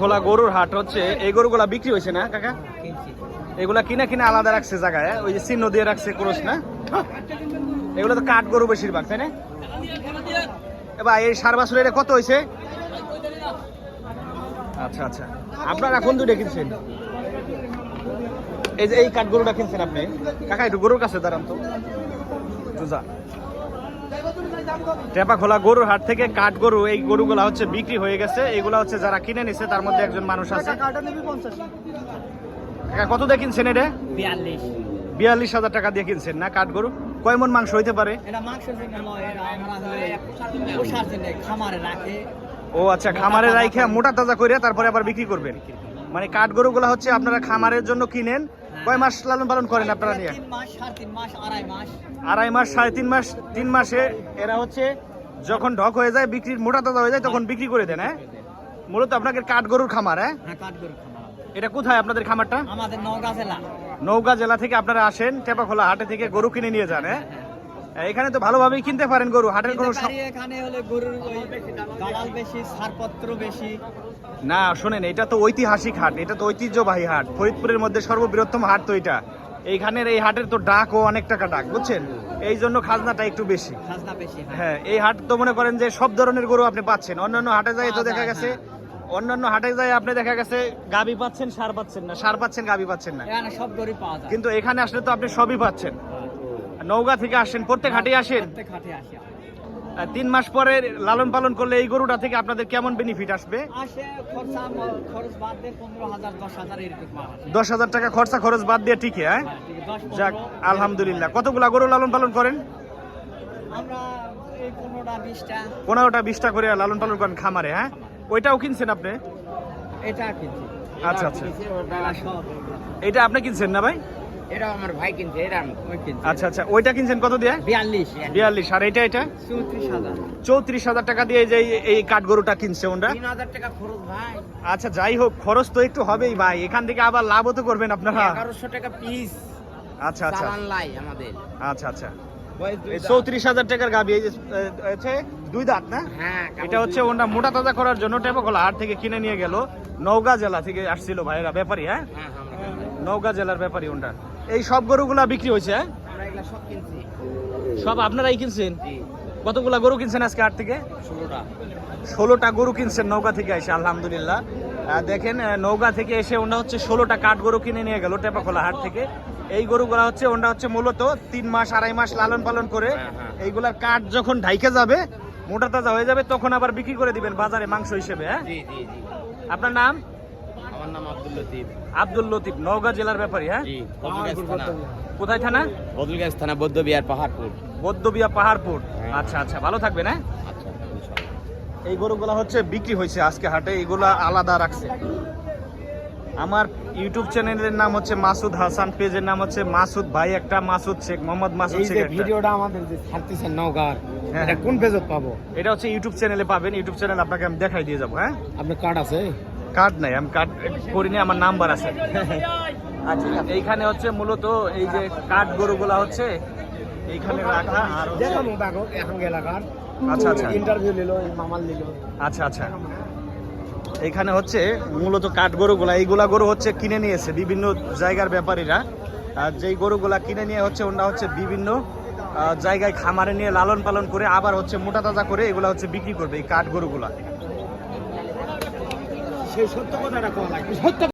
খোলা গরুর হাট হচ্ছে, এই গরুগুলা বিক্রি হয়েছে না, কাকা? এগুলা কিনা কিনা আলাদা রাখছে জায়গায় ওই যে চিহ্ন দিয়ে রাখছে ক্রোশ না? এগুলো তো কাঠ গরু বেশিরভাগ, তাই না? এবার এই সার এটা কত হয়েছে? আচ্ছা আচ্ছা। আপনারা কোন দুইটা কিনছেন? এই যে এই কাঠ গরুটা কিনছেন আপনি? কাকা, একটু গরুর কাছে দাঁড়ান তো। যা। টেপা খোলা গরুর হাট থেকে কাঠ গরু এই গরুগুলা হচ্ছে বিক্রি হয়ে গেছে। এগুলা হচ্ছে যারা কিনে নিছে তার মধ্যে একজন মানুষ আছে। কত দিয়ে কিনছেন এটা? বিয়াল্লিশ। বিয়াল্লিশ হাজার টাকা দিয়ে কিনছেন না কাঠ গরু? কয় মন মাংস হইতে পারে? ও আচ্ছা খামারে রাইখা মোটা তাজা করে তারপরে আবার বিক্রি করবেন। মানে কাঠ গরুগুলা হচ্ছে আপনারা খামারের জন্য কিনেন কয় মাস লালন পালন করেন আপনারা নিয়ে? আড়াই মাস। সাড়ে তিন মাস তিন মাসে এরা হচ্ছে যখন ঢক হয়ে যায় বিক্রির মোটা তাজা হয়ে যায় তখন বিক্রি করে দেন হ্যাঁ? মূলত আপনাদের কাঠ গরুর খামার হ্যাঁ? হ্যাঁ এটা কোথায় আপনাদের খামারটা? আমাদের নওগাঁ জেলা। নৌকা জেলা থেকে আপনারা আসেন টেপাখোলা হাটে থেকে গরু কিনে নিয়ে যান হ্যাঁ? এখানে তো ভালোভাবেই কিনতে পারেন গরু হাটের কোনো এখানে হলে গরুর দালাল বেশি ছাড়পত্র বেশি না শোনেন এটা তো ঐতিহাসিক হাট এটা তো ঐতিহ্যবাহী হাট। ফরিদপুরের মধ্যে সর্ববৃহত্তম হাট তো এটা। এইখানের এই হাটের তো ডাকও অনেক টাকা ডাক বুঝছেন? এই জন্য খাজনাটা একটু বেশি। খাজনা বেশি হ্যাঁ। হ্যাঁ এই হাট তো মনে করেন যে সব ধরনের গরু আপনি পাচ্ছেন। অন্যান্য হাটে যায় তো দেখা গেছে অন্যান্য হাটে যায় আপনি দেখা গেছে গাবি পাচ্ছেন সার পাচ্ছেন না। সার পাচ্ছেন গাবি পাচ্ছেন না। এখানে সব গরু পাওয়া যায়। কিন্তু এখানে আসলে তো আপনি সবই পাচ্ছেন। নৌকা থেকে আসেন প্রত্যেক হাটে আসেন? প্রত্যেক হাটে আসি আহ, তিন মাস পরে লালন পালন করলে এই গরুটা থেকে আপনাদের কেমন বেনিফিট আসবে? দশ হাজার টাকা খরচা খরচ বাদ দিয়ে ঠিক হ্যাঁ? হ্যাঁ, যাক আলহামদুলিল্লাহ। কতগুলা গরু লালন পালন করেন? পনেরোটা বিশটা। করে লালন পালন করেন খামারে হ্যাঁ? ওইটাও কিনছেন আপনি? এটা আচ্ছা আচ্ছা। এটা আপনি কিনছেন না ভাই? এটা আমার ভাই কিনছে এটা আমি কিনছি। আচ্ছা আচ্ছা ওইটা কিনছেন কত দিয়ে? বিয়াল্লিশ বিয়াল্লিশ। আর এটা এটা? চৌত্রিশ হাজার। চৌত্রিশ হাজার টাকা দিয়ে যে এই- এই কাঠ গরুটা কিনছে ওনরা? তিন হাজার টাকা খরচ ভাই। আচ্ছা যাই হোক খরচ তো একটু হবেই ভাই। এখান থেকে আবার লাভও তো করবেন আপনারা। এগারোশো টাকা পিস আচ্ছা আচ্ছা। আমাদের। আচ্ছা আচ্ছা। চৌত্রিশ হাজার টাকার গাবি এই যে দুই দাঁত না? হ্যাঁ এটা হচ্ছে ওটা মোটা তাজা করার জন্য হাট থেকে কিনে নিয়ে গেল। নওগাঁ জেলা থেকে আসছিল ভাইরা ব্যাপারী হ্যাঁ? হ্যাঁ হ্যাঁ, নওগাঁ জেলার ব্যাপারী ওটা এই সব গরুগুলা বিক্রি হয়েছে হ্যাঁ? সব আপনারাই কিনছেন? কতগুলা গরু কিনছেন আজকে হাট থেকে? ষোলোটা। গরু কিনছেন নৌকা থেকে এসে আলহামদুলিল্লাহ। দেখেন নৌকা থেকে এসে ওটা হচ্ছে ষোলোটা কাঠ গরু কিনে নিয়ে গেল টেপাখোলা হাট থেকে। এই গরুগুলা হচ্ছে ওটা হচ্ছে মূলত তিন মাস আড়াই মাস লালন পালন করে হ্যাঁ, হ্যাঁ। এইগুলার কাঠ যখন ঢাইকে যাবে মোটা তাজা হয়ে যাবে তখন আবার বিক্রি করে দিবেন বাজারে মাংস হিসেবে হ্যাঁ? আপনার নাম? আমার নাম আব্দুল লতিফ। আব্দুল লতিফ নওগাঁ জেলার ব্যাপারী হ্যাঁ? কোথায় থানা? বদলগাছ থানা বৌদ্ধ বিহার পাহাড়পুর। বৌদ্ধবিয়া পাহাড়পুর। হ্যাঁ। আচ্ছা আচ্ছা ভালো থাকবেন হ্যাঁ? আচ্ছা এই গরুগুলা হচ্ছে বিক্রি হয়েছে আজকে হাটে এইগুলা আলাদা রাখছে। আমার ইউটিউব চ্যানেলের নাম হচ্ছে মাসুদ হাসান পেজের নাম হচ্ছে মাসুদ ভাই একটা মাসুদ শেখ মোহাম্মদ মাসুদ শেখ ভিডিওটা আমাদের যে ছাড়তেছেন নওগাঁর হ্যাঁ, এটা হ্যাঁ। কোন পেজত পাবো? এটা হচ্ছে ইউটিউব চ্যানেলে পাবেন ইউটিউব চ্যানেল আপনাকে আমি দেখাই দিয়ে যাব হ্যাঁ? আপনার কার্ড আছে? কার্ড নাই আমি কার্ড করিনি আমার নাম্বার আছে। আচ্ছা এইখানে হচ্ছে মূলত এই যে কাঠ গরুগুলা হচ্ছে এইখানে রাখা আর হচ্ছে- দেখো দেখো এখন এলাকার আচ্ছা, আচ্ছা। ইন্টারভিউ নিল মামাল নিল। আচ্ছা আচ্ছা। এখানে হচ্ছে মূলত কাঠ গরুগুলা এইগুলা গরু হচ্ছে কিনে নিয়েছে বিভিন্ন জায়গার ব্যাপারীরা। আর যেই গরুগুলা কিনে নিয়ে হচ্ছে ওটা হচ্ছে বিভিন্ন জায়গায় খামারে নিয়ে লালন পালন করে আবার হচ্ছে মোটা তাজা করে এগুলা হচ্ছে বিক্রি করবে এই কাঠ গরুগুলা। সেই সত্য কথাটা কওয়া লাগবে। সত্য